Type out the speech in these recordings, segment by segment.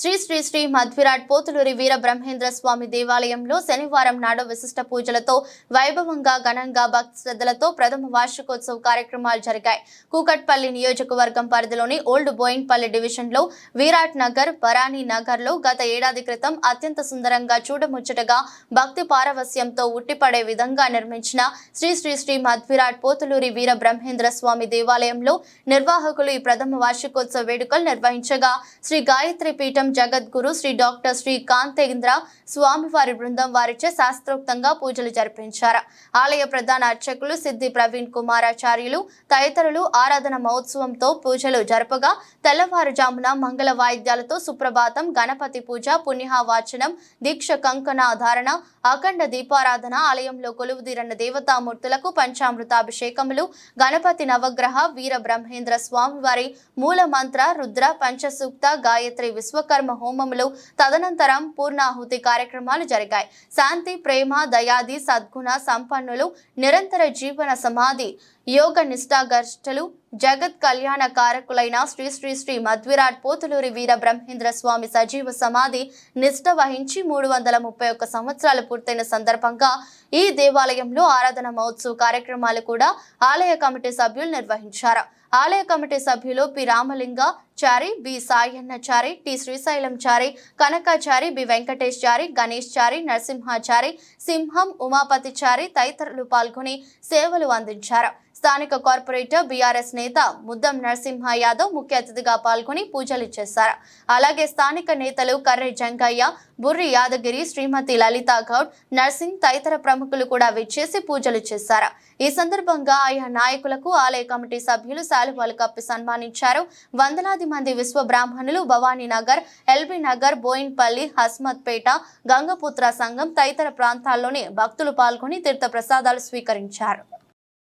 శ్రీ శ్రీ శ్రీ మధ్విరాట్ పోతులూరి వీర బ్రహ్మేంద్ర స్వామి దేవాలయంలో శనివారం నాడు విశిష్ట పూజలతో వైభవంగా ఘనంగా భక్తి శ్రద్ధలతో ప్రథమ వార్షికోత్సవ కార్యక్రమాలు జరిగాయి. కూకట్పల్లి నియోజకవర్గం పరిధిలోని ఓల్డ్ బోయిన్పల్లి డివిజన్లో విరాట్ నగర్ బరానీ నగర్లో గత ఏడాది క్రితం అత్యంత సుందరంగా చూడముచ్చటగా భక్తి పారవస్యంతో ఉట్టిపడే విధంగా నిర్మించిన శ్రీ శ్రీ శ్రీ మధ్విరాట్ పోతులూరి వీర బ్రహ్మేంద్ర స్వామి దేవాలయంలో నిర్వాహకులు ఈ ప్రథమ వార్షికోత్సవ వేడుకలు నిర్వహించగా శ్రీ గాయత్రి పీఠం జగద్గురు శ్రీ డాక్టర్ శ్రీ కాంతేంద్ర స్వామివారి బృందం వారిచే శాస్త్రోక్తంగా పూజలు జరిపించారు. ఆలయ ప్రధాన అర్చకులు సిద్ధి ప్రవీణ్ కుమారాచార్యులు తదితరులు ఆరాధన మహోత్సవంతో పూజలు జరపగా తెల్లవారుజామున మంగళ వాయిద్యాలతో సుప్రభాతం గణపతి పూజ పుణ్యవాచనం దీక్ష కంకణ ధారణ అఖండ దీపారాధన ఆలయంలో కొలువుదీరన్న దేవతామూర్తులకు పంచామృతాభిషేకములు గణపతి నవగ్రహ వీర బ్రహ్మేంద్ర స్వామివారి మూల మంత్ర రుద్ర పంచసూక్త గాయత్రి విశ్వకర్మ హోమములు తదనంతరం పూర్ణాహుతి కార్యక్రమాలు జరిగాయి. శాంతి ప్రేమ దయాది సద్గుణ సంపన్నులు నిరంతర జీవన సమాధి యోగ నిష్ఠాగర్ష్టలు జగత్ కళ్యాణ కారకులైన శ్రీ శ్రీ శ్రీ మధ్విరాట్ పోతులూరి వీర బ్రహ్మేంద్ర స్వామి సజీవ సమాధి నిష్ఠ వహించి మూడు వందల ముప్పై ఒక్క సంవత్సరాలు పూర్తయిన సందర్భంగా ఈ దేవాలయంలో ఆరాధన మహోత్సవ కార్యక్రమాలు కూడా ఆలయ కమిటీ సభ్యులు నిర్వహించారు. ఆలయ కమిటీ సభ్యులు P. Ramalinga Chari B. Sayannachari T. Srisailam Chari Kanakachari B. Venkatesh Chari Ganesh Chari Narasimhachari Simham Umapathi Chari తదితరులు పాల్గొని సేవలు అందించారు. స్థానిక కార్పొరేటర్ బీఆర్ఎస్ నేత ముద్దం నరసింహ యాదవ్ ముఖ్య అతిథిగా పాల్గొని పూజలు చేశారు. అలాగే స్థానిక నేతలు కర్రె జంగయ్య బుర్రి యాదగిరి శ్రీమతి లలితా గౌడ్ నర్సింగ్ తదితర ప్రముఖులు కూడా విచ్చేసి పూజలు చేశారు. ఈ సందర్భంగా ఆయా నాయకులకు ఆలయ కమిటీ సభ్యులు శాలువాలు కప్పి సన్మానించారు. వందలాది మంది విశ్వ బ్రాహ్మణులు భవానీ నగర్ ఎల్బీ నగర్ బోయిన్పల్లి హస్మత్పేట గంగపుత్ర సంఘం తదితర ప్రాంతాల్లోని భక్తులు పాల్గొని తీర్థ ప్రసాదాలు స్వీకరించారు.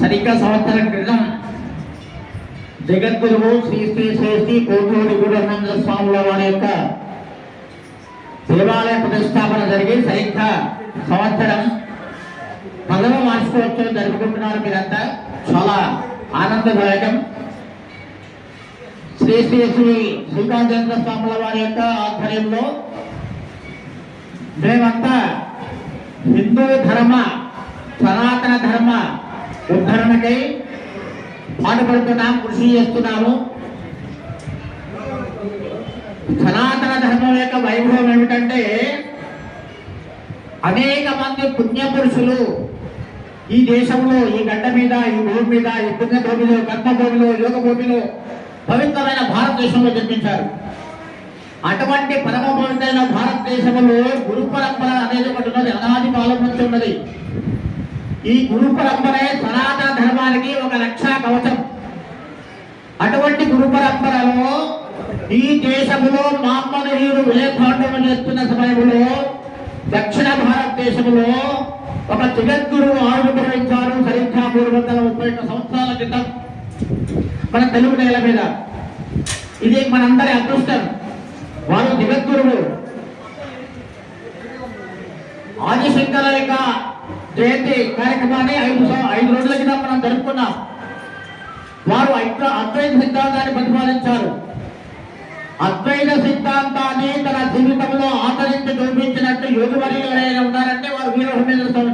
సరిగ్గా సంవత్సరం క్రితం జగద్గురువు శ్రీ శ్రీ శ్రీ శ్రీ కోటూరి గురునంద స్వాముల వారి యొక్క దేవాలయ ప్రతిష్టాపన జరిగి సరిగ్గా సంవత్సరం పదవ వార్షికోత్సవం జరుపుకుంటున్నారు మీరంతా. చాలా ఆనందదాయకం. శ్రీ శ్రీ శ్రీ శ్రీకాంతేంద్ర స్వాముల వారి యొక్క ఆధ్వర్యంలో మేమంతా హిందూ ధర్మ సనాతన ధర్మ ఉద్ధరణకై పాటుపడుతున్నాం కృషి చేస్తున్నాము. సనాతన ధర్మం యొక్క వైభవం ఏమిటంటే అనేక మంది పుణ్య పురుషులు ఈ దేశంలో ఈ గడ్డ మీద ఈ భూమి మీద ఈ పుణ్య భూమిలో కర్మ భూమిలో యోగ భూమిలో పవిత్రమైన భారతదేశంలో జన్మించారు. అటువంటి పరమ పవిత్రమైన భారతదేశంలో గురు పరంపర అనేది ఒకటి ఉన్నది అనాది కాలం నుంచి ఉన్నది. ఈ గురు పరంపరే సనాతన ధర్మానికి ఒక రక్షా కవచం. అటువంటి గురు పరంపరలో ఈ దేశంలో మామనీయుడు విలేఖాండం చేస్తున్న సమయంలో దక్షిణ భారతదేశంలో ఒక జగద్గురువు ఆవిర్భవించారు సరిగ్గా మూడు వందల ముప్పై ఒక్క సంవత్సరాల క్రితం. మన తెలుగు నేల మీద. ఇది మనందరి అదృష్టం. వారు జగద్గురువు ఆదిశంకర యొక్క జయంతి కార్యక్రమాన్ని ఐదు ఐదు రోజుల కింద మనం జరుపుకున్నాం. వారు ఐక్య అద్వైత సిద్ధాంతాన్ని ప్రతిపాదించారు. అద్వైత సిద్ధాంతాన్ని తన జీవితంలో ఆచరించి చూపించినట్టు యోగి ఎవరైనా ఉన్నారంటే వారు వీరభూమేంద్ర స్వామి